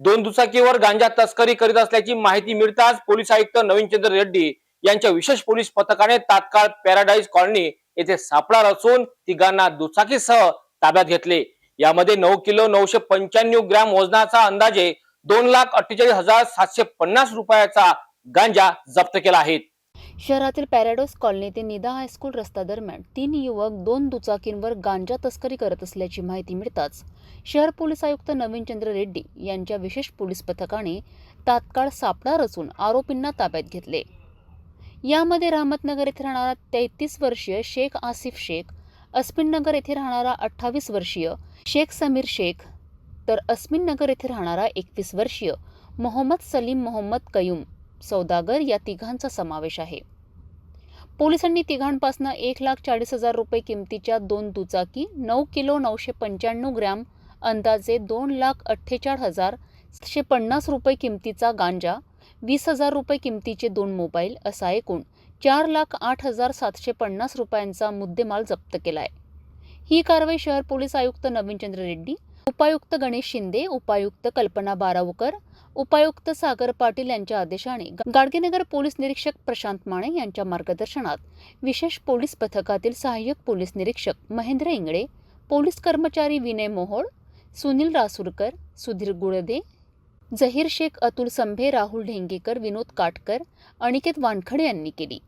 दोन दुचाकीवर गांजा तस्करी करीत असल्याची माहिती मिळताच पोलीस आयुक्त नवीनचंद्र रेड्डी यांच्या विशेष पोलीस पथकाने तात्काळ पॅराडाईज कॉलनी येथे सापळा रचून तिघांना दुचाकीसह ताब्यात घेतले. यामध्ये नऊ किलो नऊशे पंच्याण्णव ग्रॅम वजनाचा अंदाजे दोन लाख अठ्ठेचाळीस हजार सातशे पन्नास रुपयाचा गांजा जप्त केला आहे. शहरातील पॅराडोस कॉलनी ते निदा हायस्कूल रस्ता दरम्यान तीन युवक दोन दुचाकींवर गांजा तस्करी करत असल्याची माहिती मिळताच शहर पोलीस आयुक्त नवीनचंद्र रेड्डी यांच्या विशेष पोलीस पथकाने तात्काळ सापळा रचून आरोपींना ताब्यात घेतले. यामध्ये रहमतनगर येथे राहणारा तेहतीस वर्षीय शेख आसिफ शेख अस्मिननगर येथे राहणारा अठ्ठावीस वर्षीय शेख समीर शेख तर अस्मिन नगर येथे राहणारा एकवीस वर्षीय मोहम्मद सलीम मोहम्मद कयूम सौदागर या तिघांचा समावेश आहे. पोलिसांनी तिघांपासून एक लाख चाळीस हजार रुपये किमतीच्या दोन दुचाकी नऊ किलो नऊशे पंच्याण्णव ग्रॅम अंदाजे दोन लाख अठ्ठेचाळ हजार सातशे पन्नास रुपये किमतीचा गांजा वीस हजार रुपये किमतीचे दोन मोबाईल असा एकूण चार लाख आठ हजार सातशे पन्नास रुपयांचा मुद्देमाल जप्त केला आहे ही कारवाई शहर पोलीस आयुक्त नवीनचंद्र रेड्डी उपायुक्त गणेश शिंदे उपायुक्त कल्पना बारावकर उपायुक्त सागर पाटील यांच्या आदेशाने गाडगेनगर पोलीस निरीक्षक प्रशांत माने यांच्या मार्गदर्शनात विशेष पोलीस पथकातील सहाय्यक पोलीस निरीक्षक महेंद्र इंगळे पोलीस कर्मचारी विनय मोहोळ सुनील रासूरकर सुधीर गुळदे जहीर शेख अतुल संभे राहुल ढेंगेकर विनोद काटकर अनिकेत वानखडे यांनी केली.